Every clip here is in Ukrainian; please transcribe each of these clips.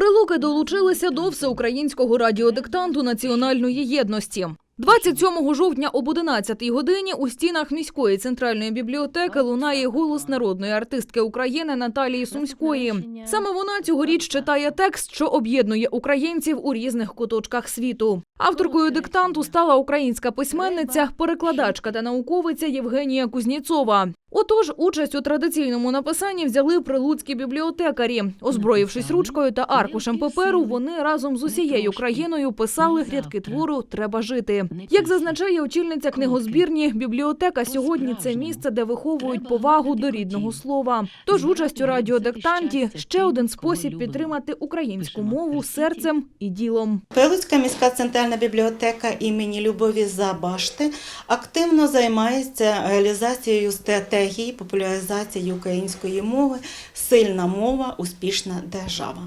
Прилуки долучилися до всеукраїнського радіодиктанту національної єдності. 27 жовтня об 11 годині у стінах міської центральної бібліотеки лунає голос народної артистки України Наталії Сумської. Саме вона цьогоріч читає текст, що об'єднує українців у різних куточках світу. Авторкою диктанту стала українська письменниця, перекладачка та науковиця Євгенія Кузніцова. Отож, участь у традиційному написанні взяли прилуцькі бібліотекарі. Озброївшись ручкою та аркушем паперу, вони разом з усією країною писали рядки твору Треба жити. Як зазначає очільниця книгозбірні, бібліотека сьогодні це місце, де виховують повагу до рідного слова. Тож участь у радіодиктанті ще один спосіб підтримати українську мову серцем і ділом. Прилуцька міська центральна бібліотека імені Любові Забашти активно займається реалізацією стратегії популяризації української мови Сильна мова, успішна держава.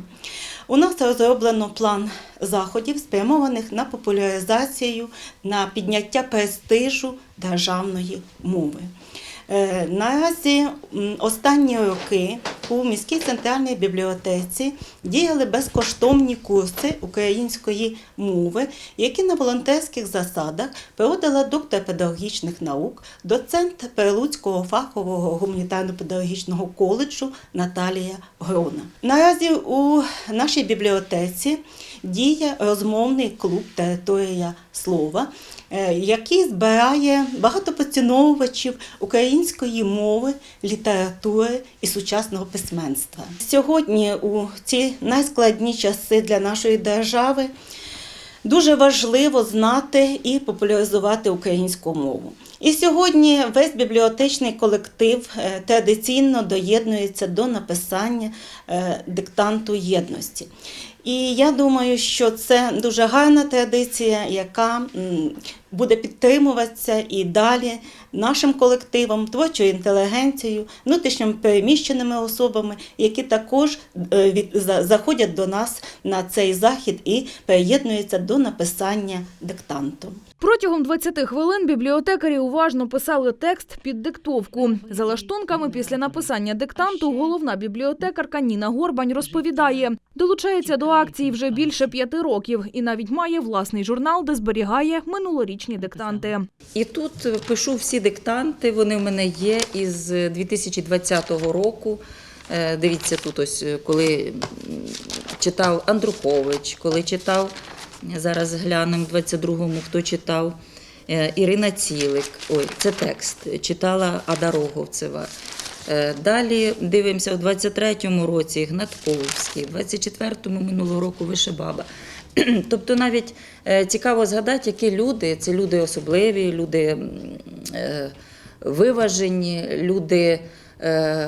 У нас розроблено план заходів, спрямованих на популяризацію, на підняття престижу державної мови. Е, Наразі останні роки у міській центральній бібліотеці діяли безкоштовні курси української мови, які на волонтерських засадах проводила доктор педагогічних наук, доцент Прилуцького фахового гуманітарно-педагогічного коледжу Наталія Грона. Наразі у нашій бібліотеці діє розмовний клуб Територія слова, е, який збирає багато поціновувачів української мови, літератури і сучасного письменства. Сьогодні, у ці найскладні часи для нашої держави, дуже важливо знати і популяризувати українську мову. І сьогодні весь бібліотечний колектив е, традиційно доєднується до написання е, диктанту єдності. І я думаю, що це дуже гарна традиція, яка буде підтримуватися і далі нашим колективом, творчою інтелігенцією, внутрішньо переміщеними особами, які також е, заходять до нас на цей захід і приєднуються до написання диктанту. Протягом 20 хвилин бібліотекарі уважно писали текст під диктовку. За лаштунками після написання диктанту головна бібліотекарка Ніна Горбань розповідає, долучається до акції вже більше п'яти років і навіть має власний журнал, де зберігає минулорічні диктанти. І тут пишу всі диктанти. Вони в мене є із 2020 року. Е, Дивіться, тут ось коли читав Андрухович, коли читав, зараз глянемо в 22-му, хто читав. е, Ірина Цілик, ой, це текст, читала Ада Роговцева. Е, Далі дивимося, у 23-му році Гнатковський, в 24-му минулого року Вишебаба. Тобто навіть е, цікаво згадати, які люди, це люди особливі, люди е, виважені, люди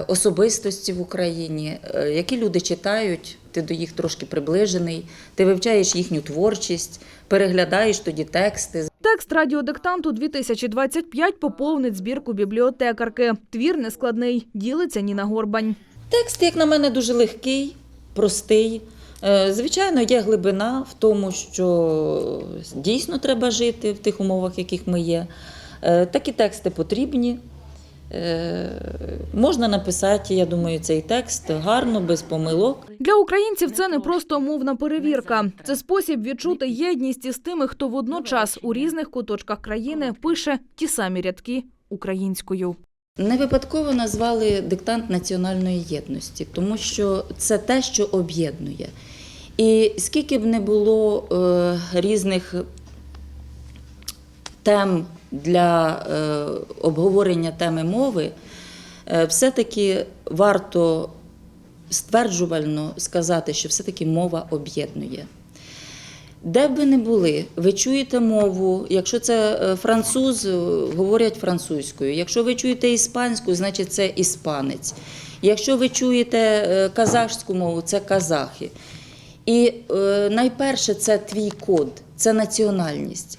особистості в Україні, які люди читають, ти до їх трошки приближений, ти вивчаєш їхню творчість, переглядаєш тоді тексти. Текст радіодиктанту 2025 поповнить збірку бібліотекарки. Твір нескладний, ділиться Ніна Горбань. Текст, як на мене, дуже легкий, простий. Е, Звичайно, є глибина в тому, що дійсно треба жити в тих умовах, яких ми є. Е, Такі тексти потрібні. Е, Можна написати, я думаю, цей текст гарно, без помилок. Для українців це не просто мовна перевірка. Це спосіб відчути єдність із тими, хто водночас у різних куточках країни пише ті самі рядки українською. Не випадково назвали диктант національної єдності, тому що це те, що об'єднує. І скільки б не було е, різних тем для е, обговорення теми мови, е, все-таки варто стверджувально сказати, що все-таки мова об'єднує. Де б ви не були, ви чуєте мову. Якщо це е, француз, говорять французькою. Якщо ви чуєте іспанську, значить це іспанець. Якщо ви чуєте казахську мову, це казахи. І найперше це твій код, це національність.